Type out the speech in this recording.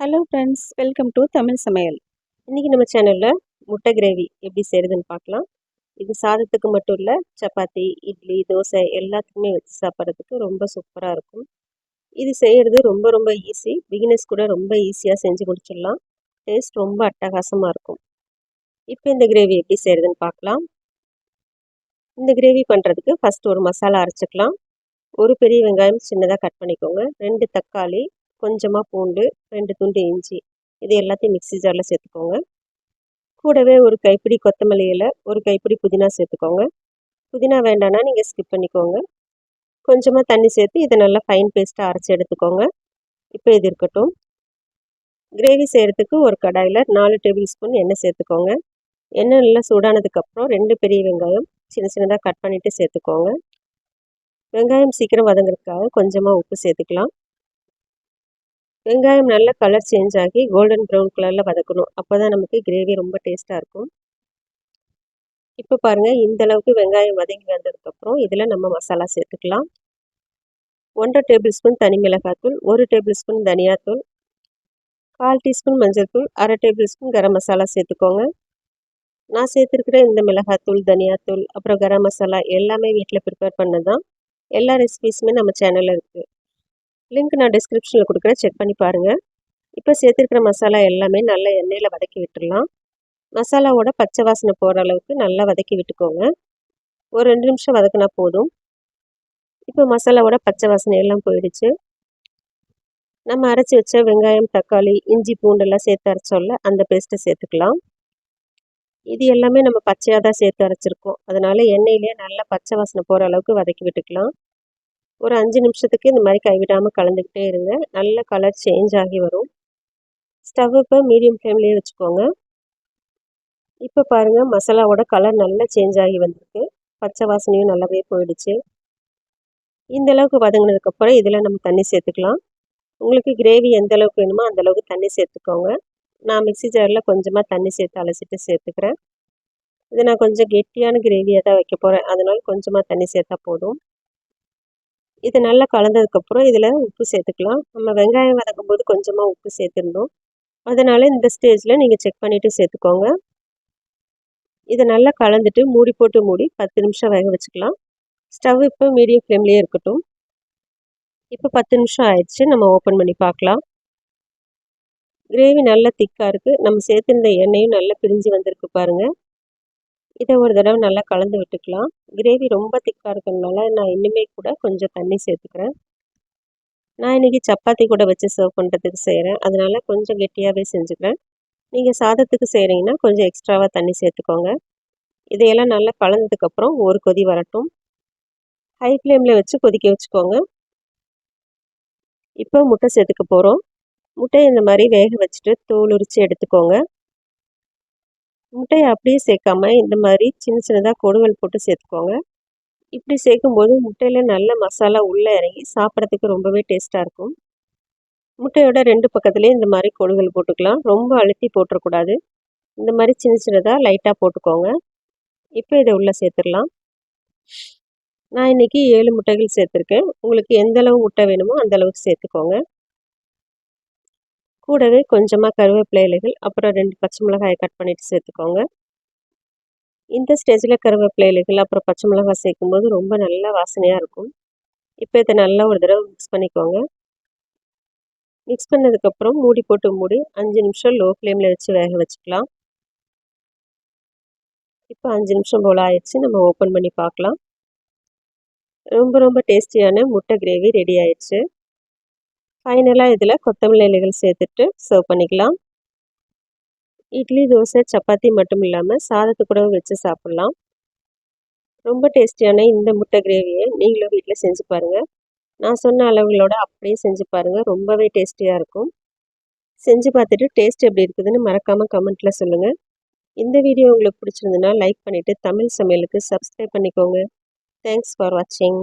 Hello friends welcome to Tamil சமையல் இன்றைக்கி நம்ம சேனலில் முட்டை கிரேவி எப்படி செய்கிறதுன்னு பார்க்கலாம். இது சாதத்துக்கு மட்டும் இல்லை சப்பாத்தி இட்லி தோசை எல்லாத்துக்குமே வச்சு சாப்பிட்றதுக்கு ரொம்ப சூப்பராக இருக்கும். இது செய்கிறது ரொம்ப ரொம்ப ஈஸி பிகினர்ஸ் கூட ரொம்ப ஈஸியாக செஞ்சு முடிச்சிடலாம். டேஸ்ட் ரொம்ப அட்டகாசமாக இருக்கும். இப்போ இந்த கிரேவி எப்படி செய்கிறதுன்னு பார்க்கலாம். இந்த கிரேவி பண்ணுறதுக்கு ஃபஸ்ட் ஒரு மசாலா அரைச்சிக்கலாம். ஒரு பெரிய வெங்காயம் சின்னதாக கட் பண்ணிக்கோங்க. ரெண்டு தக்காளி கொஞ்சமாக பூண்டு ரெண்டு துண்டு இஞ்சி இது எல்லாத்தையும் மிக்சி ஜாரில் சேர்த்துக்கோங்க. கூடவே ஒரு கைப்பிடி கொத்தமல்லி இலை ஒரு கைப்பிடி புதினா சேர்த்துக்கோங்க. புதினா வேண்டாம்னா நீங்கள் ஸ்கிப் பண்ணிக்கோங்க. கொஞ்சமாக தண்ணி சேர்த்து இதை நல்லா ஃபைன் பேஸ்ட்டாக அரைச்சி எடுத்துக்கோங்க. இப்போ இது இருக்கட்டும். கிரேவி செய்கிறதுக்கு ஒரு கடாயில் நாலு டேபிள் ஸ்பூன் எண்ணெய் சேர்த்துக்கோங்க. எண்ணெய் நல்லா சூடானதுக்கப்புறம் ரெண்டு பெரிய வெங்காயம் சின்ன சின்னதாக கட் பண்ணிவிட்டு சேர்த்துக்கோங்க. வெங்காயம் சீக்கிரம் வதங்குறதுக்காக கொஞ்சமாக உப்பு சேர்த்துக்கலாம். வெங்காயம் நல்லா கலர் சேஞ்ச் ஆகி கோல்டன் ப்ரௌன் கலரில் வதக்கணும். அப்போ தான் நமக்கு கிரேவி ரொம்ப டேஸ்ட்டாக இருக்கும். இப்போ பாருங்கள் இந்த அளவுக்கு வெங்காயம் வதங்கி வந்ததுக்கப்புறம் இதில் நம்ம மசாலா சேர்த்துக்கலாம். ஒன்றரை டேபிள் ஸ்பூன் தனி மிளகாத்தூள் ஒரு டேபிள் ஸ்பூன் தனியாத்தூள் கால் டீஸ்பூன் மஞ்சள் தூள் அரை டேபிள் ஸ்பூன் கரம் மசாலா சேர்த்துக்கோங்க. நான் சேர்த்துருக்கிற இந்த மிளகாத்தூள் தனியாத்தூள் அப்புறம் கரம் மசாலா எல்லாமே வீட்டில் ப்ரிப்பேர் பண்ணது தான் எல்லா ரெசிபீஸுமே நம்ம சேனலில் இருக்குது லிங்க் நான் டிஸ்கிரிப்ஷனில் கொடுக்குறேன். செக் பண்ணி பாருங்கள் இப்போ சேர்த்துருக்கிற மசாலா எல்லாமே நல்லா எண்ணெயில் வதக்கி விட்டுடலாம் மசாலாவோட பச்சை வாசனை போகிற அளவுக்கு நல்லா வதக்கி விட்டுக்கோங்க. ஒரு ரெண்டு நிமிஷம் வதக்கினா போதும். இப்போ மசாலாவோட பச்சை வாசனை எல்லாம் போயிடுச்சு. நம்ம அரைச்சி வச்ச வெங்காயம் தக்காளி இஞ்சி பூண்டெல்லாம் சேர்த்து அரைச்சோம்ல அந்த பேஸ்ட்டை சேர்த்துக்கலாம். இது எல்லாமே நம்ம பச்சையாக தான் சேர்த்து அரைச்சிருக்கோம். அதனால் எண்ணெயிலே நல்லா பச்சை வாசனை போகிற அளவுக்கு வதக்கி விட்டுக்கலாம். ஒரு அஞ்சு நிமிஷத்துக்கு இந்த மாதிரி கைவிடாமல் கலந்துக்கிட்டே இருங்க. நல்ல கலர் சேஞ்ச் ஆகி வரும். ஸ்டவ் இப்போ மீடியம் ஃப்ளேம்லேயே வச்சுக்கோங்க. இப்போ பாருங்கள் மசாலாவோட கலர் நல்லா சேஞ்ச் ஆகி வந்திருக்கு. பச்சை வாசனையும் நல்லாவே போயிடுச்சு. இந்த அளவுக்கு வதங்கினதுக்கப்புறம் இதில் நம்ம தண்ணி சேர்த்துக்கலாம். உங்களுக்கு கிரேவி எந்த அளவுக்கு வேணுமோ அந்த அளவுக்கு தண்ணி சேர்த்துக்கோங்க. நான் மிக்சி ஜாரில் கொஞ்சமாக தண்ணி சேர்த்து அலசிட்டு சேர்த்துக்கிறேன். இது நான் கொஞ்சம் கெட்டியான கிரேவியாக தான் வைக்க போகிறேன் அதனால் கொஞ்சமாக தண்ணி சேர்த்தா போதும். இது நல்லா கலந்ததுக்கப்புறம் இதில் உப்பு சேர்த்துக்கலாம். நம்ம வெங்காயம் வதக்கும் போது கொஞ்சமாக உப்பு சேர்த்துருந்தோம். அதனால் இந்த ஸ்டேஜில் நீங்கள் செக் பண்ணிவிட்டு சேர்த்துக்கோங்க. இதை நல்லா கலந்துட்டு மூடி போட்டு மூடி பத்து நிமிஷம் வேக வச்சுக்கலாம். ஸ்டவ் இப்போ மீடியம் ஃப்ளேம்லேயே இருக்கட்டும். இப்போ பத்து நிமிஷம் ஆயிடுச்சு. நம்ம ஓப்பன் பண்ணி பார்க்கலாம். கிரேவி நல்லா திக்காக இருக்குது நம்ம சேர்த்துருந்த எண்ணெயும் நல்லா பிரிஞ்சு வந்திருக்கு பாருங்கள் இதை ஒரு தடவை நல்லா கலந்து விட்டுக்கலாம். கிரேவி ரொம்ப திக்காக இருக்கிறதுனால நான் இன்னுமே கூட கொஞ்சம் தண்ணி சேர்த்துக்கிறேன். நான் இன்றைக்கி சப்பாத்தி கூட வச்சு சர்வ் பண்ணுறதுக்கு செய்கிறேன் அதனால் கொஞ்சம் கெட்டியாகவே செஞ்சுக்கிறேன். நீங்கள் சாதத்துக்கு செய்கிறீங்கன்னா கொஞ்சம் எக்ஸ்ட்ராவாக தண்ணி சேர்த்துக்கோங்க. இதையெல்லாம் நல்லா கலந்ததுக்கப்புறம் ஒரு கொதி வரட்டும். ஹை ஃப்ளேமில் வச்சு கொதிக்க வச்சுக்கோங்க. இப்போ முட்டை சேர்த்துக்க போகிறோம் முட்டையை இந்த மாதிரி வேக வச்சுட்டு தோல் உரித்து எடுத்துக்கோங்க. முட்டையை அப்படியே சேர்க்காம இந்த மாதிரி சின்ன சின்னதாக கொடுவல் போட்டு சேர்த்துக்கோங்க. இப்படி சேர்க்கும்போது முட்டையில் நல்ல மசாலா உள்ளே இறங்கி சாப்பிட்றதுக்கு ரொம்பவே டேஸ்ட்டாக இருக்கும். முட்டையோட ரெண்டு பக்கத்துலேயும் இந்த மாதிரி கொடுகள் போட்டுக்கலாம். ரொம்ப அழுத்தி போட்டுறக்கூடாது. இந்த மாதிரி சின்ன சின்னதாக லைட்டாக போட்டுக்கோங்க. இப்போ இதை உள்ளே சேர்த்துடலாம். நான் இன்றைக்கி ஏழு முட்டைகள் சேர்த்துருக்கேன். உங்களுக்கு எந்த அளவு முட்டை வேணுமோ அந்த அளவுக்கு சேர்த்துக்கோங்க. கூடவே கொஞ்சமாக கருவேப்பிலை இலைகள் அப்புறம் ரெண்டு பச்சை மிளகாயை கட் பண்ணிவிட்டு சேர்த்துக்கோங்க. இந்த ஸ்டேஜில் கருவேப்பிலை இலைகள் அப்புறம் பச்சை மிளகாய் சேர்க்கும்போது ரொம்ப நல்ல வாசனையாக இருக்கும். இப்போ இதை நல்லா ஒரு தடவை மிக்ஸ் பண்ணிக்கோங்க. மிக்ஸ் பண்ணதுக்கப்புறம் மூடி போட்டு மூடி அஞ்சு நிமிஷம் லோ ஃப்ளேமில் வச்சு வேக வச்சுக்கலாம். இப்போ அஞ்சு நிமிஷம் போல் ஆயிடுச்சு நம்ம ஓப்பன் பண்ணி பார்க்கலாம். ரொம்ப ரொம்ப டேஸ்டியான முட்டை கிரேவி ரெடி ஆயிடுச்சு. ஃபைனலாக இதில் கொத்தமல்லி இலைகள் சேர்த்துட்டு சர்வ் பண்ணிக்கலாம். இட்லி தோசை சப்பாத்தி மட்டும் இல்லாமல் சாதத்து கூட வச்சு சாப்பிட்லாம். ரொம்ப டேஸ்டியான இந்த முட்டை கிரேவியை நீங்களும் வீட்டில் செஞ்சு பாருங்கள் நான் சொன்ன அளவுகளோட அப்படியே செஞ்சு பாருங்கள் ரொம்பவே டேஸ்டியாக இருக்கும். செஞ்சு பார்த்துட்டு டேஸ்ட் எப்படி இருக்குதுன்னு மறக்காமல் கமெண்ட்டில் சொல்லுங்கள் இந்த வீடியோ உங்களுக்கு பிடிச்சிருந்துன்னா லைக் பண்ணிவிட்டு தமிழ் சமையலுக்கு சப்ஸ்கிரைப் பண்ணிக்கோங்க. தேங்க்ஸ் ஃபார் வாட்சிங்